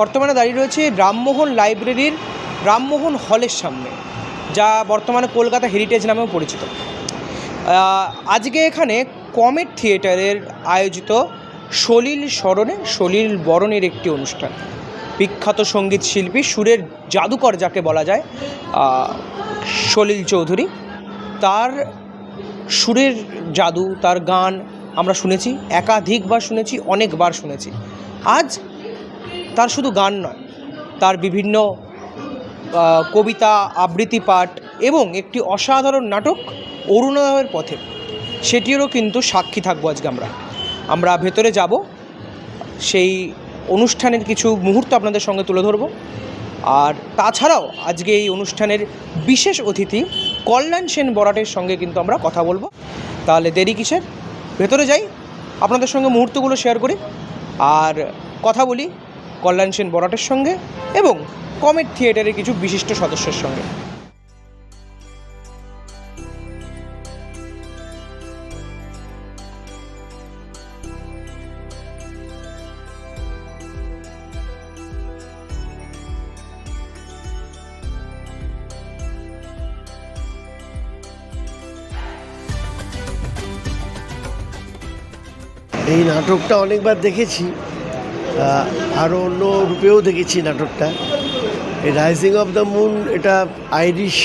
বর্তমানে দাঁড়িয়ে রয়েছে রামমোহন লাইব্রেরির রামমোহন হলের সামনে, যা বর্তমানে কলকাতা হেরিটেজ নামেও পরিচিত। আজকে এখানে কমেট থিয়েটারের আয়োজিত সলিল স্মরণে, সলিল বরণের একটি অনুষ্ঠান। বিখ্যাত সংগীত শিল্পী সুরের জাদুকর যাকে বলা যায় সলিল চৌধুরী, তার সুরের জাদু, তার গান আমরা শুনেছি, একাধিকবার শুনেছি, অনেকবার শুনেছি। আজ তার শুধু গান নয়, তার বিভিন্ন কবিতা, আবৃত্তি পাঠ এবং একটি অসাধারণ নাটক অরুণোদয়ের পথে। সেটিরও কিন্তু সাক্ষী থাকব আজকে আমরা। আমরা ভেতরে যাব, সেই অনুষ্ঠানের কিছু মুহূর্ত আপনাদের সঙ্গে তুলে ধরবো। আর তাছাড়াও আজকে এই অনুষ্ঠানের বিশেষ অতিথি কল্যাণ সেন বরাটের সঙ্গে কিন্তু আমরা কথা বলব। তাহলে দেরি কিসের? ভেতরে যাই, আপনাদের সঙ্গে মুহূর্তগুলো শেয়ার করি। আর কথা বলি কল্যাণ সেন বরাটের সঙ্গে এবং কমেট থিয়েটারের কিছু বিশিষ্ট সদস্যের সঙ্গে। এই নাটকটা অনেকবার দেখেছি। আরও অন্য রূপেও দেখেছি নাটকটা। এই রাইজিং অফ দ্য মুন এটা আইরিশ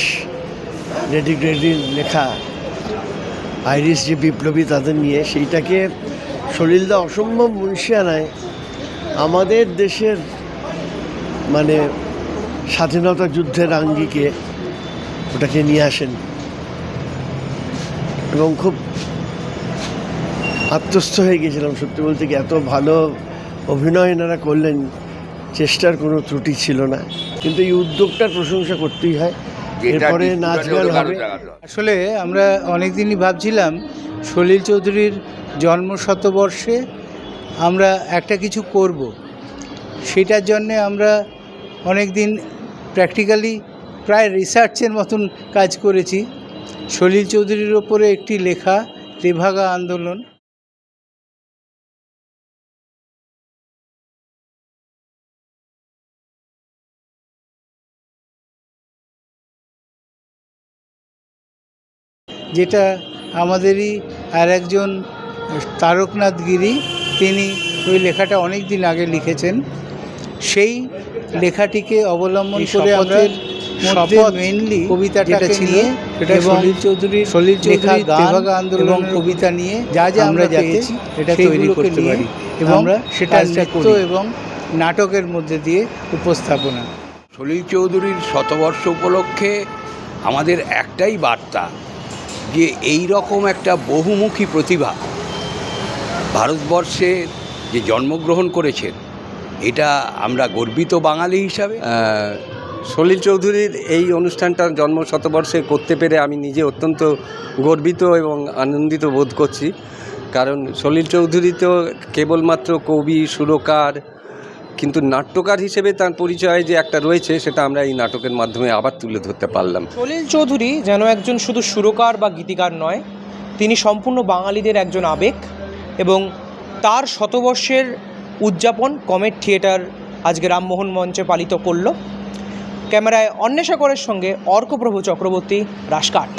রেডি গ্রেডির লেখা। আইরিশ যে বিপ্লবী তাদের নিয়ে, সেইটাকে সলিলদা অসম্ভব মুন্সিয়ানায় আমাদের দেশের মানে স্বাধীনতা যুদ্ধের আঙ্গিকে ওটাকে নিয়ে আসেন। এবং খুব আত্মস্থ হয়ে গেছিলাম সত্যি বলতে কি, এত ভালো অভিনয় এনারা করলেন চেষ্টার কোনো ত্রুটি ছিল না। কিন্তু এই উদ্যোগটার প্রশংসা করতেই হয়। এরপরে নাচ গান হবে। আসলে আমরা অনেক দিনই ভাবছিলাম সলিল চৌধুরীর জন্ম শতবর্ষে আমরা একটা কিছু করব। সেটার জন্যে আমরা অনেক দিন প্র্যাকটিক্যালি প্রায় রিসার্চের মতন কাজ করেছি। সলিল চৌধুরীর ওপরে একটি লেখা ত্রিভাগা আন্দোলন। যেটা আমাদেরই আর একজন তারকনাথ গিরি তিনি ওই লেখাটা অনেক দিন আগে লিখেছেন সেই লেখাটিকে অবলম্বন করে আমাদের শপথ কবিতাটাকে নিয়ে নিয়ে সেটা সলিল চৌধুরীর সলিল লেখা চৌধুরীর তেভাগা আন্দোলন কবিতা নিয়ে যা যা আমরা যাতে এটা তৈরি করতে পারি এবং আমরা সেটা নৃত্য করি। এবং নাটকের মধ্যে দিয়ে উপস্থাপনা সলিল চৌধুরীর শতবর্ষ উপলক্ষে আমাদের একটাই বার্তা যে এই রকম একটা বহুমুখী প্রতিভা ভারতবর্ষে যে জন্মগ্রহণ করেছেন, এটা আমরা গর্বিত বাঙালি হিসাবে? সলিল চৌধুরীর এই অনুষ্ঠানটা জন্ম শতবর্ষে করতে পেরে আমি নিজে অত্যন্ত গর্বিত এবং আনন্দিত বোধ করছি। কারণ সলিল চৌধুরী তো কেবলমাত্র কবি, সুরকার কিন্তু নাট্যকার হিসেবে তার পরিচয় যে একটা রয়েছে, সেটা আমরা এই নাটকের মাধ্যমে আবার তুলে ধরতে পারলাম। সলিল চৌধুরী যেন একজন শুধু সুরকার বা গীতিকার নয়, তিনি সম্পূর্ণ বাঙালিদের একজন আবেগ এবং তার শতবর্ষের উদযাপন কমেট থিয়েটার আজকে রামমোহন মঞ্চে পালিত করল। ক্যামেরায় অন্বেষা করের সঙ্গে অর্কপ্রভু চক্রবর্তী রাসকাট